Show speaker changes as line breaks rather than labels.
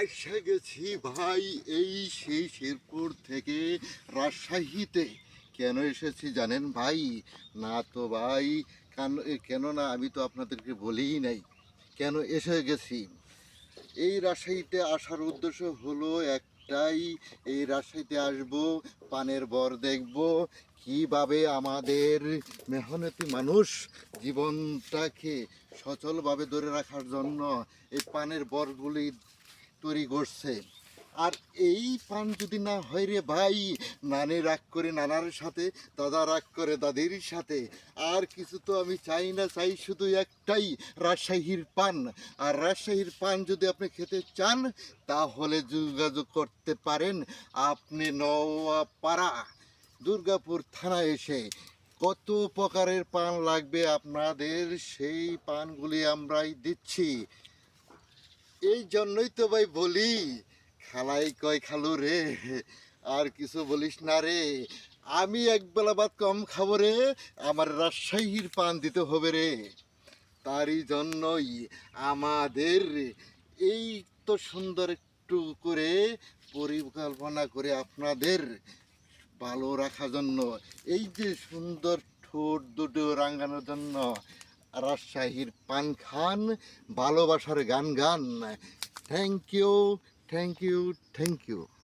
আসা গেছি ভাই এই সেই শেরপুর থেকে রাজশাহীতে। কেন এসেছি জানেন ভাই? না তো ভাই, কেন, কেননা আমি তো আপনাদেরকে বলেই নাই। কেন এসে গেছি? এই রাজশাহীতে আসার উদ্দেশ্য হলো একটাই, এই রাজশাহীতে আসব, পানের বর দেখব, কীভাবে আমাদের মেহনতি মানুষ জীবনটাকে সচলভাবে ধরে রাখার জন্য এই পানের বরগুলি তৈরি করছে। আর এই পান যদি না হয় রে ভাই, নানি রাগ করে নানার সাথে, দাদা রাগ করে দাদির সাথে। আর কিছু তো আমি চাই না, চাই শুধু একটাই, রাজশাহীর পান। আর রাজশাহীর পান যদি আপনি খেতে চান, তাহলে যোগাযোগ করতে পারেন আপনি নওয়াপাড়া, দুর্গাপুর থানা এসে। কত প্রকারের পান লাগবে আপনাদের, সেই পানগুলি আমরাই দিচ্ছি। এই জন্যই তো ভাই বলি, খালাই কয় খালু রে, আর কিছু বলিস না রে। আমি এক বেলা ভাত কম খাব রে, আমার রাজশাহীর পান দিতে হবে রে। তারই জন্যই আমাদের এই তো সুন্দর একটু করে পরিকল্পনা করে আপনাদের ভালো রাখার জন্য, এই যে সুন্দর ঠোঁট দুটো রাঙানোর জন্য রাজশাহীর পান খান ভালোবাসার গান গান। Thank you thank you thank you